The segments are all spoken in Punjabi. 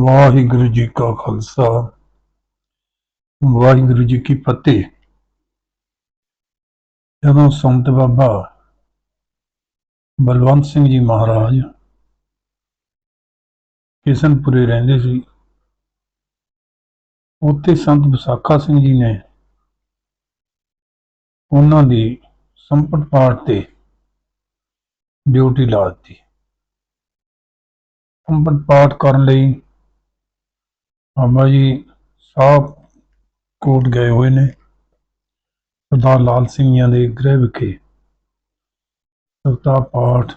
ਵਾਹਿਗੁਰੂ ਜੀ ਕਾ ਖਾਲਸਾ। ਵਾਹਿਗੁਰੂ ਜੀ ਕੀ ਫਤਿਹ। ਜਦੋਂ ਸੰਤ ਬਾਬਾ ਬਲਵੰਤ ਸਿੰਘ ਜੀ ਮਹਾਰਾਜ ਕਿਸ਼ਨਪੁਰੇ ਰਹਿੰਦੇ ਸੀ, ਉੱਥੇ ਸੰਤ ਵਿਸਾਖਾ ਸਿੰਘ ਜੀ ਨੇ ਉਹਨਾਂ ਦੀ ਸੰਪਟ ਪਾਠ ਤੇ ਡਿਊਟੀ ਲਾ ਦਿੱਤੀ। ਸੰਪਟ ਪਾਠ ਕਰਨ ਲਈ ਬਾਬਾ ਜੀ, ਸਾਹਿਬ ਕੋਟ ਗਏ ਹੋਏ ਨੇ। ਸਰਦਾਰ ਲਾਲ ਸਿੰਘ ਜੀ ਦੇ ਗ੍ਰਹਿ ਵਿਖੇ ਸਵਤਾ ਪਾਠ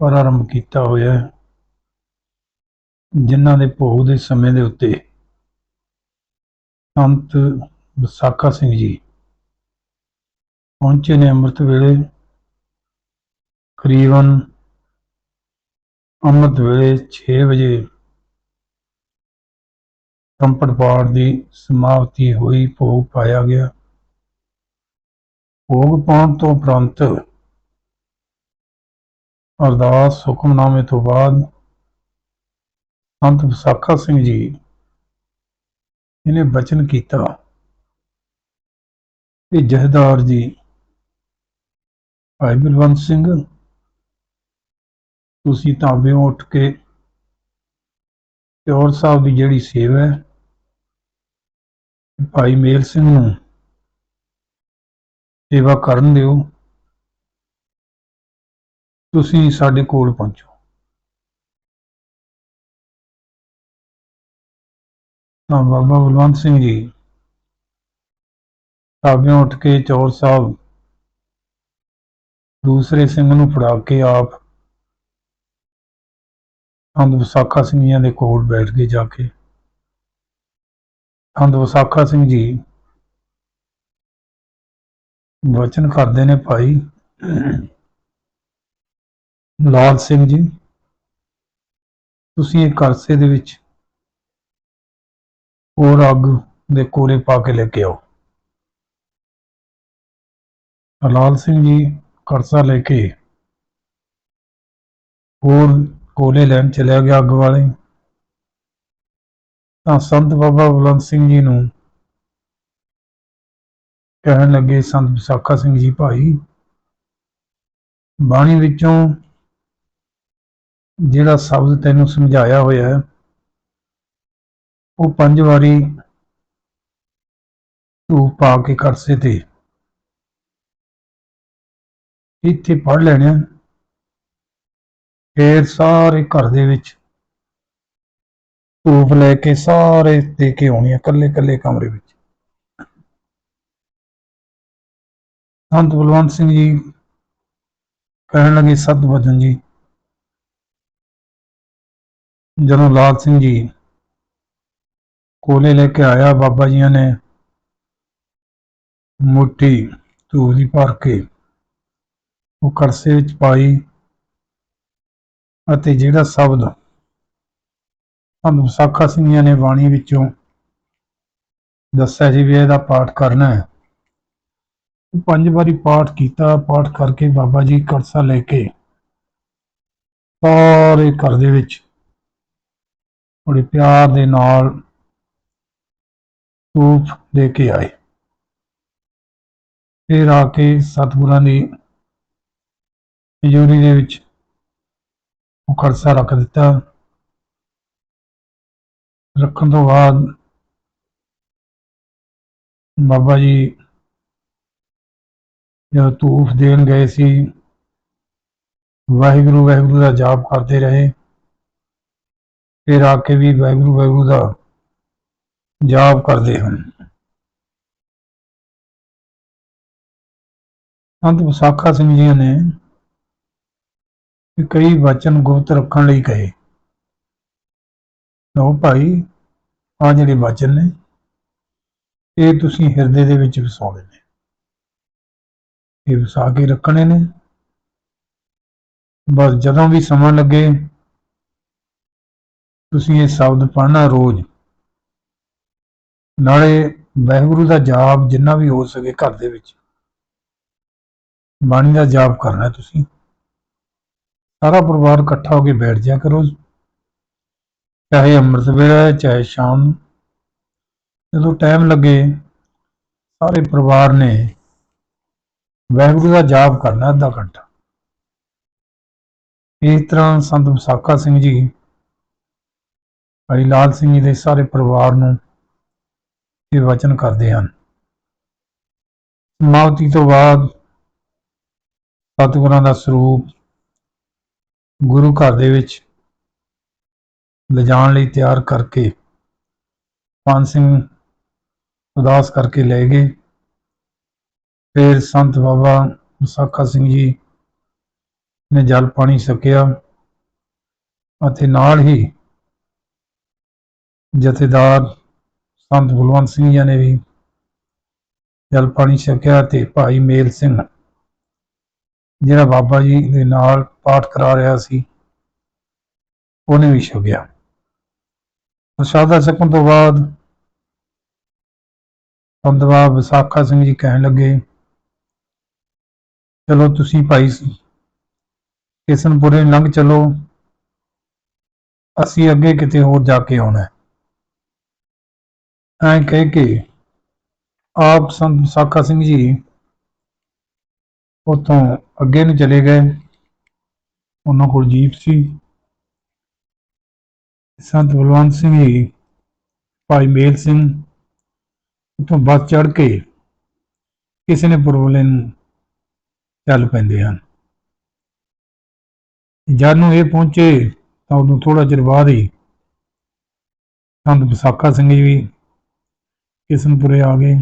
ਪ੍ਰਾਰੰਭ ਕੀਤਾ ਹੋਇਆ ਹੈ, ਜਿਨ੍ਹਾਂ ਦੇ ਭੋਗ ਦੇ ਸਮੇਂ ਦੇ ਉੱਤੇ ਸੰਤ ਵਿਸਾਖਾ ਸਿੰਘ ਜੀ ਪਹੁੰਚੇ ਨੇ ਅੰਮ੍ਰਿਤ ਵੇਲੇ। ਕਰੀਬਨ ਅੰਮ੍ਰਿਤ ਵੇਲੇ 6 ਵਜੇ ਸੰਪਟ ਪਾੜ ਦੀ ਸਮਾਪਤੀ ਹੋਈ, ਭੋਗ ਪਾਇਆ ਗਿਆ। ਭੋਗ ਪਾਉਣ ਤੋਂ ਉਪਰੰਤ ਅਰਦਾਸ ਹੁਕਮਨਾਮੇ ਤੋਂ ਬਾਅਦ ਸੰਤ ਵਿਸਾਖਾ ਸਿੰਘ ਜੀ ਇਹਨੇ ਬਚਨ ਕੀਤਾ ਕਿ ਜਹਦਾਰ ਜੀ, ਭਾਈ ਬਲਵੰਤ ਸਿੰਘ, ਤੁਸੀਂ ਤਾਂਬੇ ਉੱਠ ਕੇ ਚੌਰ ਸਾਹਿਬ ਦੀ ਜਿਹੜੀ ਸੇਵਾ ਹੈ ਭਾਈ ਮੇਲ ਸਿੰਘ ਨੂੰ ਸੇਵਾ ਕਰਨ ਦਿਓ। ਤੁਸੀਂ ਸਾਡੇ ਕੋਲ ਪਹੁੰਚੋ। ਤਾਂ ਬਾਬਾ ਬਲਵੰਤ ਸਿੰਘ ਜੀ ਤਾਬਿਆਂ ਉੱਠ ਕੇ ਚੌਰ ਸਾਹਿਬ ਦੂਸਰੇ ਸਿੰਘ ਨੂੰ ਫੜਾ ਕੇ ਆਪ ਅੰਧ ਵਿਸਾਖਾ ਸਿੰਘ ਦੇ ਕੋਲ ਬੈਠ ਕੇ ਜਾ ਕੇ। ਅੰਧ ਵਿਸਾਖਾ ਸਿੰਘ ਜੀ ਵਚਨ ਕਰਦੇ ਨੇ ਭਾਈ ਲਾਲ ਸਿੰਘ ਜੀ, ਤੁਸੀਂ ਇਹ ਕਰਸੇ ਦੇ ਵਿੱਚ ਹੋਰ ਅੱਗ ਦੇ ਕੋਲੇ ਪਾ ਕੇ ਲੈ ਕੇ ਆਓ। ਲਾਲ ਸਿੰਘ ਜੀ ਕਰਸਾ ਲੈ ਕੇ ਹੋਰ ਕੋਲੇ ਲੈਣ ਚਲਿਆ ਗਿਆ ਅੱਗ ਵਾਲੇ। ਤਾਂ ਸੰਤ ਬਾਬਾ ਬਲਵੰਤ ਸਿੰਘ ਜੀ ਨੂੰ ਕਹਿਣ ਲੱਗੇ ਸੰਤ ਵਿਸਾਖਾ ਸਿੰਘ ਜੀ, ਭਾਈ, ਬਾਣੀ ਵਿੱਚੋਂ ਜਿਹੜਾ ਸ਼ਬਦ ਤੈਨੂੰ ਸਮਝਾਇਆ ਹੋਇਆ ਹੈ, ਉਹ ਪੰਜ ਵਾਰੀ ਧੂਪ ਪਾ ਕੇ ਕਰਸੇ ਤੇ। ਇੱਥੇ ਪੜ ਲੈਣਾ ਫੇਰ ਸਾਰੇ ਘਰ ਦੇ ਵਿੱਚ ਧੂਪ ਲੈ ਕੇ ਸਾਰੇ ਦੇ ਕੇ ਆਉਣੀ ਆ ਕੱਲੇ ਕੱਲੇ ਕਮਰੇ ਵਿੱਚ। ਸੰਤ ਬਲਵੰਤ ਸਿੰਘ ਜੀ ਕਹਿਣ ਲੱਗੇ, ਸਤ ਵਚਨ ਜੀ। ਜਦੋਂ ਲਾਲ ਸਿੰਘ ਜੀ ਕੋਲੇ ਲੈ ਕੇ ਆਇਆ, ਬਾਬਾ ਜੀਆਂ ਨੇ ਮੁੱਠੀ ਧੂਪ ਦੀ ਭਰ ਕੇ ਉਹ ਕਰਸੇ ਵਿੱਚ ਪਾਈ ਅਤੇ ਜਿਹੜਾ ਸ਼ਬਦ ਸਾਨੂੰ ਵਿਸਾਖਾ ਸਿੰਘਾਂ ਨੇ ਬਾਣੀ ਵਿੱਚੋਂ ਦੱਸਿਆ ਸੀ ਵੀ ਇਹਦਾ ਪਾਠ ਕਰਨਾ ਹੈ। ਪੰਜ ਵਾਰੀ ਪਾਠ ਕੀਤਾ, ਪਾਠ ਕਰਕੇ ਬਾਬਾ ਜੀ ਕਰਸਾ ਲੈ ਕੇ ਸਾਰੇ ਘਰ ਦੇ ਵਿੱਚ ਬੜੇ ਪਿਆਰ ਦੇ ਨਾਲ ਧੂਪ ਦੇ ਕੇ ਆਏ। ਫਿਰ ਆ ਕੇ ਸਤਿਗੁਰਾਂ ਦੀ ਤਿਜੋਰੀ ਦੇ ਵਿੱਚ ਉਹ ਖਰਸਾ ਰੱਖ ਦਿੱਤਾ। ਰੱਖਣ ਤੋਂ ਬਾਅਦ ਬਾਬਾ ਜੀ ਜਦ ਤੂਫ ਦੇਣ ਗਏ ਸੀ, ਵਾਹਿਗੁਰੂ ਵਾਹਿਗੁਰੂ ਦਾ ਜਾਪ ਕਰਦੇ ਰਹੇ। ਫਿਰ ਆ ਕੇ ਵੀ ਵਾਹਿਗੁਰੂ ਵਾਹਿਗੁਰੂ ਦਾ ਜਾਪ ਕਰਦੇ ਹਨ। ਸੰਤ ਵਿਸਾਖਾ ਸਿੰਘ ਜੀ ਨੇ ਕਈ ਵਚਨ ਗੁਪਤ ਰੱਖਣ ਲਈ ਕਹੇ। ਲਓ ਭਾਈ ਆ ਜਿਹੜੇ ਵਚਨ ਨੇ, ਇਹ ਤੁਸੀਂ ਹਿਰਦੇ ਦੇ ਵਿੱਚ ਵਸਾਉਣੇ ਨੇ। ਇਹ ਵਸਾ ਕੇ ਰੱਖਣੇ ਨੇ। ਬਸ ਜਦੋਂ ਵੀ ਸਮਾਂ ਲੱਗੇ, ਤੁਸੀਂ ਇਹ ਸ਼ਬਦ ਪੜ੍ਹਨਾ ਰੋਜ਼। ਨਾਲੇ ਵਾਹਿਗੁਰੂ ਦਾ ਜਾਪ ਜਿੰਨਾ ਵੀ ਹੋ ਸਕੇ ਘਰ ਦੇ ਵਿੱਚ। ਬਾਣੀ ਦਾ ਜਾਪ ਕਰਨਾ ਤੁਸੀਂ। ਸਾਰਾ ਪਰਿਵਾਰ ਇਕੱਠਾ ਹੋ ਕੇ ਬੈਠ ਜਾ ਕਰੋ। ਚਾਹੇ ਅੰਮ੍ਰਿਤ ਵੇਲਾ ਹੈ, ਚਾਹੇ ਸ਼ਾਮ ਨੂੰ। ਜਦੋਂ ਟਾਈਮ ਲੱਗੇ ਸਾਰੇ ਪਰਿਵਾਰ ਨੇ ਵਾਹਿਗੁਰੂ ਦਾ ਜਾਪ ਕਰਨਾ ਅੱਧਾ ਘੰਟਾ ਇਸ ਤਰ੍ਹਾਂ ਸੰਤ ਵਿਸਾਖਾ ਸਿੰਘ ਜੀ ਭਾਈ ਲਾਲ ਸਿੰਘ ਜੀ ਦੇ ਸਾਰੇ ਪਰਿਵਾਰ ਨੂੰ ਇਹ ਵਚਨ ਕਰਦੇ ਹਨ ਸਮਾਪਤੀ ਤੋਂ ਬਾਅਦ ਸਤਿਗੁਰਾਂ ਦਾ ਸਰੂਪ ਗੁਰੂ ਘਰ ਦੇ ਵਿੱਚ ਲਿਜਾਣ ਲਈ ਤਿਆਰ ਕਰਕੇ ਪਾਨ ਸਿੰਘ ਉਦਾਸ ਕਰਕੇ ਲੈ ਗਏ। ਫਿਰ ਸੰਤ ਬਾਬਾ ਵਿਸਾਖਾ ਸਿੰਘ ਜੀ ਨੇ ਜਲ ਪਾਣੀ ਛਕਿਆ ਅਤੇ ਨਾਲ ਹੀ ਜਥੇਦਾਰ ਸੰਤ ਬਲਵੰਤ ਸਿੰਘ ਜੀ ਨੇ ਵੀ ਜਲ ਪਾਣੀ ਛਕਿਆ ਤੇ ਭਾਈ ਮੇਲ ਸਿੰਘ, ਜਿਹੜਾ ਬਾਬਾ ਜੀ ਦੇ ਨਾਲ ਪਾਠ ਕਰਾ ਰਿਹਾ ਸੀ, ਉਹਨੇ ਵੀ ਛਕਿਆ। ਪ੍ਰਸ਼ਾਦਾ ਛਕਣ ਤੋਂ ਬਾਅਦ ਸੰਤ ਬਾਬਾ ਵਿਸਾਖਾ ਸਿੰਘ ਜੀ ਕਹਿਣ ਲੱਗੇ, ਚਲੋ ਤੁਸੀਂ ਭਾਈ ਕਿਸਨਪੁਰੇ ਲੰਘ ਚਲੋ, ਅਸੀਂ ਅੱਗੇ ਕਿਤੇ ਹੋਰ ਜਾ ਕੇ ਆਉਣਾ ਹੈ। ਐਂ ਕਹਿ ਕੇ ਆਪ ਸੰਤ ਵਿਸਾਖਾ ਸਿੰਘ ਜੀ ਉਤੋਂ ਅੱਗੇ ਨੂੰ ਚਲੇ ਗਏ। ਉਹਨਾਂ ਕੋਲ ਜੀਪ ਸੀ। ਸੰਤ ਬਲਵੰਤ ਸਿੰਘ ਜੀ, ਭਾਈ ਮੇਲ ਸਿੰਘ ਉਤੋਂ ਬੱਸ ਚੜ ਕੇ ਕਿਸੇ ਨੇ ਪੁਰਵਲੇ ਨੂੰ ਚੱਲ ਪੈਂਦੇ ਹਨ। ਜਦ ਨੂੰ ਇਹ ਪਹੁੰਚੇ ਤਾਂ ਉਦੋਂ ਥੋੜਾ ਚਿਰ ਬਾਅਦ ਹੀ ਸੰਤ ਵਿਸਾਖਾ ਸਿੰਘ ਜੀ ਵੀ ਕਿਸ਼ਨਪੁਰੇ ਆ ਗਏ।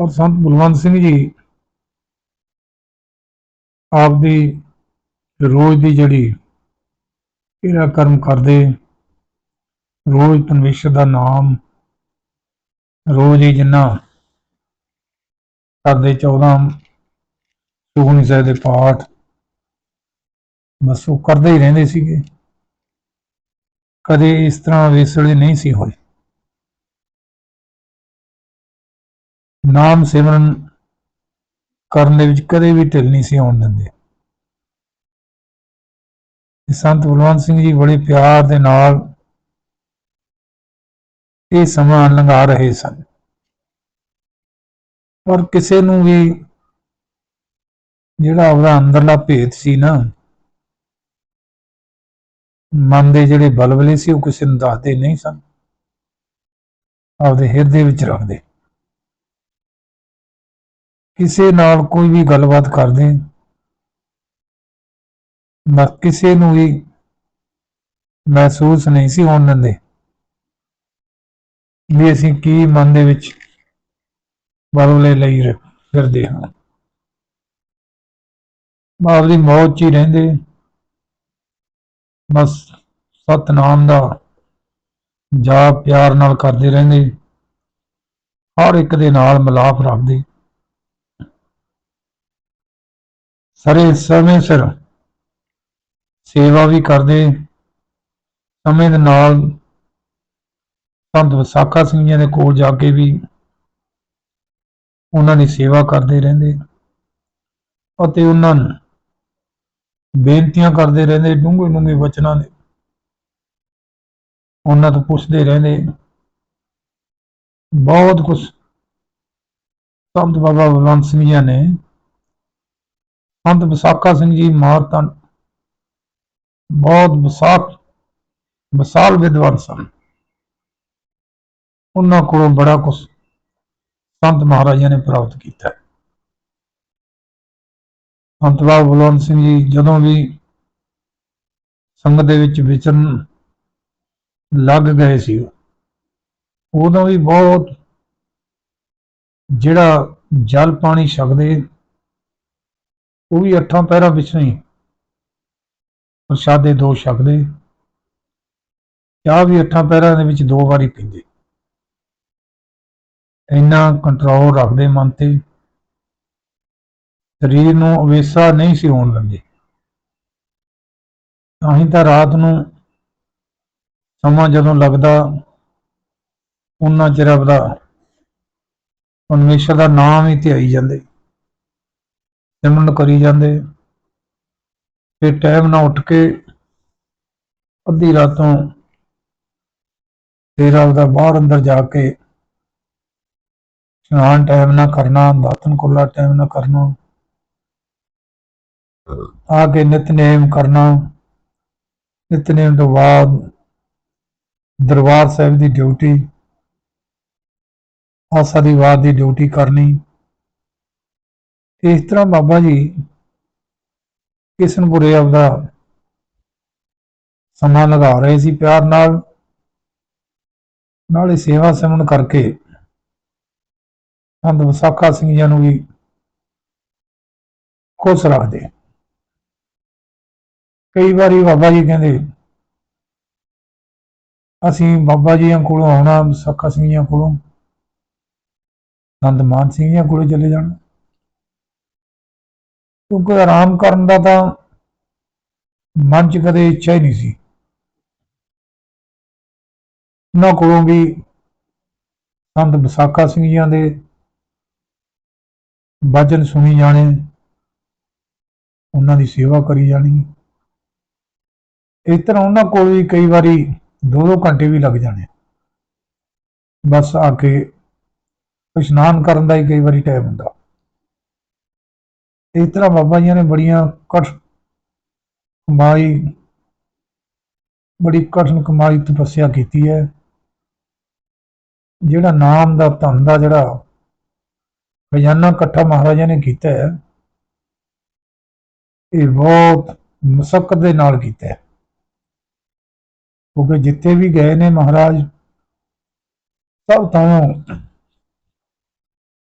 ਔਰ ਸੰਤ ਬਲਵੰਤ ਸਿੰਘ ਜੀ ਆਪਦੀ ਰੋਜ਼ ਦੀ ਜਿਹੜੀ ਕਿਰਿਆ ਕਰਮ ਕਰਦੇ? ਰੋਜ਼ ਪਰਮੇਸ਼ਰ ਦਾ ਨਾਮ ਰੋਜ਼ ਹੀ ਜਿੰਨਾ ਕਰਦੇ 14 ਸੁਖਮਨੀ ਸਾਹਿਬ ਦੇ ਪਾਠ ਬਸ ਉਹ ਕਰਦੇ ਹੀ ਰਹਿੰਦੇ ਸੀਗੇ। ਕਦੇ ਇਸ ਤਰ੍ਹਾਂ ਵੇਸਲੇ ਨਹੀਂ ਸੀ ਹੋਏ। ਨਾਮ ਸਿਮਰਨ ਕਰਨ ਦੇ ਵਿੱਚ ਕਦੇ ਵੀ ਢਿੱਲ ਨਹੀਂ ਸੀ ਆਉਣ ਦਿੰਦੇ। ਸੰਤ ਬਲਵੰਤ ਸਿੰਘ ਜੀ ਬੜੇ ਪਿਆਰ ਦੇ ਨਾਲ ਇਹ ਸਮਾਂ ਲੰਘਾ ਰਹੇ ਸਨ। ਪਰ ਕਿਸੇ ਨੂੰ ਵੀ ਜਿਹੜਾ ਉਹਦਾ ਅੰਦਰਲਾ ਭੇਤ ਸੀ ਨਾ, ਮਨ ਦੇ ਜਿਹੜੇ ਬਲਬਲੇ ਸੀ ਉਹ ਕਿਸੇ ਨੂੰ ਦੱਸਦੇ ਨਹੀਂ ਸਨ। ਆਪਦੇ ਹਿਰਦੇ ਵਿੱਚ ਰੱਖਦੇ। ਕਿਸੇ ਨਾਲ ਕੋਈ ਵੀ ਗੱਲਬਾਤ ਕਰਦੇ। ਨਾ ਕਿਸੇ ਨੂੰ ਵੀ ਮਹਿਸੂਸ ਨਹੀਂ ਸੀ ਹੋਣ ਦਿੰਦੇ। ਵੀ ਅਸੀਂ ਕੀ ਮਨ ਦੇ ਵਿੱਚ ਬਲਬਲੇ ਲਈ ਫਿਰਦੇ ਹਾਂ। ਬਾਪ ਦੀ ਮੌਤ 'ਚ ਹੀ ਰਹਿੰਦੇ। ਬਸ ਸਤਨਾਮ ਦਾ ਜਾਪ ਪਿਆਰ ਨਾਲ ਕਰਦੇ ਰਹਿੰਦੇ। ਹਰ ਇੱਕ ਦੇ ਨਾਲ ਮਿਲਾਪ ਰੱਖਦੇ। ਸਾਰੇ ਸਮੇਂ ਸਿਰ ਸੇਵਾ ਵੀ ਕਰਦੇ। ਸਮੇਂ ਦੇ ਨਾਲ ਸੰਤ ਵਿਸਾਖਾ ਸਿੰਘ ਜੀ ਦੇ ਕੋਲ ਜਾ ਕੇ ਵੀ ਉਹਨਾਂ ਦੀ ਸੇਵਾ ਕਰਦੇ ਰਹਿੰਦੇ। ਅਤੇ ਉਹਨਾਂ ਨੂੰ ਬੇਨਤੀਆਂ ਕਰਦੇ ਰਹਿੰਦੇ ਡੂੰਘੇ ਡੂੰਘੇ ਵਚਨਾਂ ਦੇ। ਉਹਨਾਂ ਤੋਂ ਪੁੱਛਦੇ ਰਹਿੰਦੇ। ਬਹੁਤ ਕੁਝ ਸੰਤ ਬਾਬਾ ਬਲਵੰਤ ਸਿੰਘ ਜੀ ਨੇ। ਸੰਤ ਵਿਸਾਖਾ ਸਿੰਘ ਜੀ ਮਾਰਤਾਂ ਬਹੁਤ ਵਿਸਾਖ ਵਿਸਾਲ ਵਿਦਵਾਨ ਸਨ। ਉਹਨਾਂ ਕੋਲੋਂ ਬੜਾ ਕੁਝ ਸੰਤ ਮਹਾਰਾਜਾ ਨੇ ਪ੍ਰਾਪਤ ਕੀਤਾ। ਸੰਤ ਬਾਬਾ ਬਲਵੰਤ ਸਿੰਘ ਜੀ ਜਦੋਂ ਵੀ ਸੰਗਤ ਦੇ ਵਿੱਚ ਵਿਚਰਨ ਲੱਗ ਗਏ ਸੀ, ਉਦੋਂ ਵੀ ਬਹੁਤ ਜਿਹੜਾ ਜਲ ਪਾਣੀ ਛਕਦੇ, ਉਹ ਵੀ ਅੱਠਾਂ ਪਹਿਰਾਂ ਵਿੱਚ ਹੀ ਪ੍ਰਸ਼ਾਦੇ ਦੋ ਛਕਦੇ ਚਾਹ ਵੀ ਅੱਠਾਂ ਪਹਿਰਾਂ ਦੇ ਵਿੱਚ ਦੋ ਵਾਰੀ ਪੀਂਦੇ। ਇੰਨਾ ਕੰਟਰੋਲ ਰੱਖਦੇ ਮਨ ਤੇ। ਸਰੀਰ ਨੂੰ ਅਵੇਸਾ ਨਹੀਂ ਸੀ ਹੋਣ ਦਿੰਦੇ। ਤਾਂ ਹੀ ਤਾਂ ਰਾਤ ਨੂੰ ਸਮਾਂ ਜਦੋਂ ਲੱਗਦਾ ਉਹਨਾਂ ਚਿਰ ਆਪਦਾ ਪਰਮੇਸ਼ਰ ਦਾ ਨਾਮ ਹੀ ਧਿਆਈ ਜਾਂਦੇ। ਸਿਮਰਨ ਕਰੀ ਜਾਂਦੇ। ਫਿਰ ਟਾਈਮ ਨਾਲ ਉੱਠ ਕੇ ਅੱਧੀ ਰਾਤੋਂ ਫਿਰ ਆਪਦਾ ਬਾਹਰ ਅੰਦਰ ਜਾ ਕੇ ਇਸ਼ਨਾਨ ਟਾਈਮ ਨਾਲ ਕਰਨਾ ਦਾਤਨ ਕੁੱਲਾ ਟਾਈਮ ਨਾਲ ਕਰਨਾ, ਆ ਕੇ ਨਿਤਨੇਮ ਕਰਨਾ। ਨਿਤਨੇਮ ਤੋਂ ਬਾਅਦ ਦਰਬਾਰ ਸਾਹਿਬ ਦੀ ਡਿਊਟੀ ਆਸਾ ਦੀ ਵਾਰ ਦੀ ਡਿਊਟੀ ਕਰਨੀ। ਇਸ ਤਰ੍ਹਾਂ ਬਾਬਾ ਜੀ ਕਿਸ਼ਨਪੁਰੇ ਆਪਦਾ ਸਮਾਂ ਲਗਾ ਰਹੇ ਸੀ ਪਿਆਰ ਨਾਲ, ਨਾਲੇ ਸੇਵਾ ਸਿਮਰਨ ਕਰਕੇ ਸੰਤ ਵਿਸਾਖਾ ਸਿੰਘ ਜੀ ਨੂੰ ਵੀ ਖੁਸ਼ ਰੱਖਦੇ। ਕਈ ਵਾਰੀ ਬਾਬਾ ਜੀ ਕਹਿੰਦੇ, ਅਸੀਂ ਬਾਬਾ ਜੀਆਂ ਕੋਲੋਂ ਆਉਣਾ, ਵਿਸਾਖਾ ਸਿੰਘ ਜੀਆਂ ਕੋਲੋਂ, ਸੰਤ ਮਾਨ ਸਿੰਘ ਜੀਆਂ ਕੋਲੋਂ ਚਲੇ ਜਾਣਾ। ਕਿਉਂਕਿ ਆਰਾਮ ਕਰਨ ਦਾ ਤਾਂ ਮਨ 'ਚ ਕਦੇ ਇੱਛਾ ਹੀ ਨਹੀਂ ਸੀ। ਉਹਨਾਂ ਕੋਲੋਂ ਵੀ ਸੰਤ ਵਿਸਾਖਾ ਸਿੰਘ ਜੀਆਂ ਦੇ ਵਚਨ ਸੁਣੀ ਜਾਣੇ, ਉਹਨਾਂ ਦੀ ਸੇਵਾ ਕਰੀ ਜਾਣੀ। ਇਸ ਤਰ੍ਹਾਂ ਉਹਨਾਂ ਕੋਲ ਵੀ ਕਈ ਵਾਰੀ ਦੋ ਦੋ ਘੰਟੇ ਵੀ ਲੱਗ ਜਾਣੇ। ਬਸ ਆ ਕੇ ਇਸ਼ਨਾਨ ਕਰਨ ਦਾ ਹੀ ਕਈ ਵਾਰੀ ਟਾਈਮ ਹੁੰਦਾ। ਇਸ ਤਰ੍ਹਾਂ ਬਾਬਾ ਜੀ ਨੇ ਬੜੀਆਂ ਕਠ ਕਮਾਈ, ਬੜੀ ਕਠਨ ਕਮਾਈ ਤਪੱਸਿਆ ਕੀਤੀ ਹੈ। ਜਿਹੜਾ ਨਾਮ ਦਾ ਧਨ ਦਾ ਜਿਹੜਾ ਖਜ਼ਾਨਾ ਇਕੱਠਾ ਮਹਾਰਾਜਾ ਨੇ ਕੀਤਾ ਹੈ, ਇਹ ਬਹੁਤ ਮੁਸ਼ਕਲ ਦੇ ਨਾਲ ਕੀਤਾ ਹੈ। ਕਿਉਂਕਿ ਜਿੱਥੇ ਵੀ ਗਏ ਨੇ ਮਹਾਰਾਜ, ਸਭ ਤੋਂ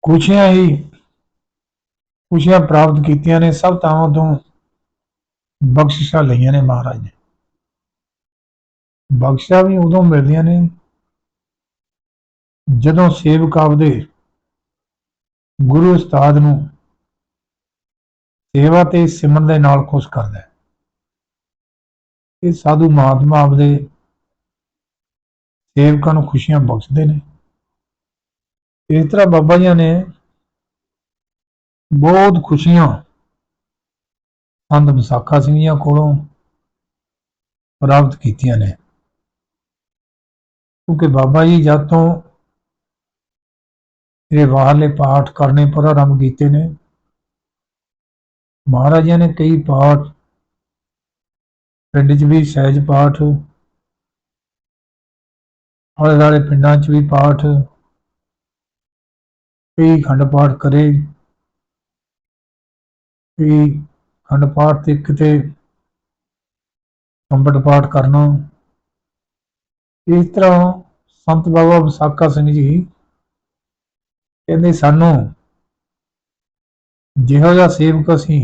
ਖੁਸ਼ੀਆਂ ਹੀ ਖੁਸ਼ੀਆਂ ਪ੍ਰਾਪਤ ਕੀਤੀਆਂ ਨੇ, ਸਭ ਥਾਵਾਂ ਤੋਂ ਬਖਸ਼ਿਸ਼ਾਂ ਲਈਆਂ ਨੇ ਮਹਾਰਾਜ ਨੇ। ਬਖਸ਼ਿਸ਼ਾਂ ਵੀ ਉਦੋਂ ਮਿਲਦੀਆਂ ਨੇ ਜਦੋਂ ਸੇਵਕ ਆਪਦੇ ਗੁਰੂ ਉਸਤਾਦ ਨੂੰ ਸੇਵਾ ਤੇ ਸਿਮਰਨ ਦੇ ਨਾਲ ਖੁਸ਼ ਕਰਦਾ ਹੈ। ਇਹ ਸਾਧੂ ਮਹਾਤਮਾ ਆਪਦੇ ਸੇਵਕਾਂ ਨੂੰ ਖੁਸ਼ੀਆਂ ਬਖਸ਼ਦੇ ਨੇ। ਇਸ ਤਰ੍ਹਾਂ ਬਾਬਾ ਜੀ ਨੇ ਬਹੁਤ ਖੁਸ਼ੀਆਂ। ਸੰਤ ਵਿਸਾਖਾ ਸਿੰਘ ਜੀ ਕੋਲੋਂ ਪ੍ਰਾਪਤ ਕੀਤੀਆਂ ਨੇ। ਕਿਉਂਕਿ ਬਾਬਾ ਜੀ ਜਦ ਤੋਂ ਇਹ ਬਾਹਰਲੇ ਪਾਠ ਕਰਨੇ ਪ੍ਰਾਰੰਭ ਕੀਤੇ ਨੇ ਮਹਾਰਾਜਾ ਨੇ ਕਈ ਪਾਠ, ਪਿੰਡ 'ਚ ਵੀ ਸਹਿਜ ਪਾਠ ਆਲੇ ਦੁਆਲੇ ਪਿੰਡਾਂ 'ਚ ਵੀ ਪਾਠ, ਕਈ ਖੰਡ ਪਾਠ ਕਰੇ। ਕਈ ਖੰਡ ਪਾਠ ਤੇ ਕਿਤੇ ਕੰਬਟ ਪਾਠ ਕਰਨਾ। ਇਸ ਤਰ੍ਹਾਂ ਸੰਤ ਬਾਬਾ ਵਿਸਾਖਾ ਸਿੰਘ ਜੀ ਕਹਿੰਦੇ ਸਾਨੂੰ ਜਿਹੋ ਜਿਹਾ ਸੇਵਕ ਅਸੀਂ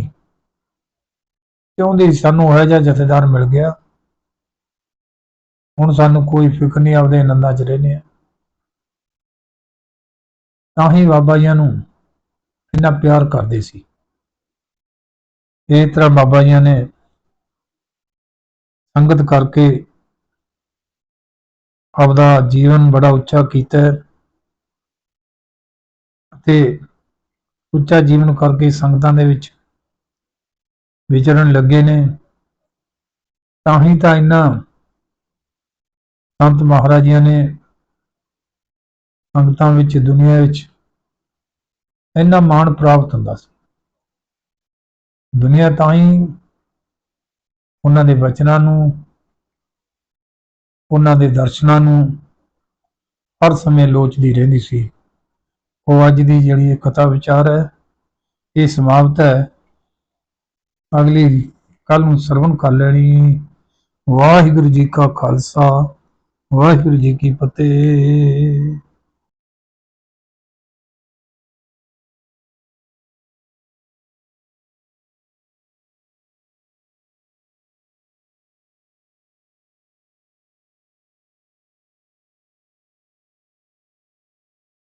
ਚਾਹੁੰਦੇ ਸਾਨੂੰ ਉਹ ਜਿਹਾ ਜਥੇਦਾਰ ਮਿਲ ਗਿਆ। ਹੁਣ ਸਾਨੂੰ ਕੋਈ ਫਿਕਰ ਨਹੀਂ, ਆਪਦੇ ਆਨੰਦਾਂ 'ਚ ਰਹਿੰਦੇ ਆ। ਤਾਂ ਹੀ ਬਾਬਾ ਜੀ ਨੂੰ ਇੰਨਾ ਪਿਆਰ ਕਰਦੇ ਸੀ। ਇਸ ਤਰ੍ਹਾਂ ਬਾਬਾ ਜੀਆਂ ਨੇ ਸੰਗਤ ਕਰਕੇ ਆਪਦਾ ਜੀਵਨ ਬੜਾ ਉੱਚਾ ਕੀਤਾ ਹੈ ਅਤੇ ਉੱਚਾ ਜੀਵਨ ਕਰਕੇ ਸੰਗਤਾਂ ਦੇ ਵਿੱਚ ਵਿਚਰਨ ਲੱਗੇ ਨੇ। ਤਾਂ ਹੀ ਤਾਂ ਇਹਨਾਂ ਸੰਤ ਮਹਾਰਾਜਿਆਂ ਨੇ ਸੰਗਤਾਂ ਵਿੱਚ, ਦੁਨੀਆ ਵਿੱਚ ਇੰਨਾ ਮਾਣ ਪ੍ਰਾਪਤ ਹੁੰਦਾ ਸੀ। ਦੁਨੀਆ ਤਾਂ ਹੀ ਉਹਨਾਂ ਦੇ ਬਚਨਾਂ ਨੂੰ, ਉਹਨਾਂ ਦੇ ਦਰਸ਼ਨਾਂ ਨੂੰ ਹਰ ਸਮੇਂ ਲੋਚਦੀ ਰਹਿੰਦੀ ਸੀ। ਉਹ ਅੱਜ ਦੀ ਜਿਹੜੀ ਇਹ ਕਥਾ ਵਿਚਾਰ ਹੈ, ਇਹ ਸਮਾਪਤ ਹੈ। ਅਗਲੀ ਕੱਲ ਨੂੰ ਸਰਵਣ ਕਰ ਲੈਣੀ। ਵਾਹਿਗੁਰੂ ਜੀ ਕਾ ਖਾਲਸਾ, ਵਾਹਿਗੁਰੂ ਜੀ ਕੀ ਫਤਿਹ।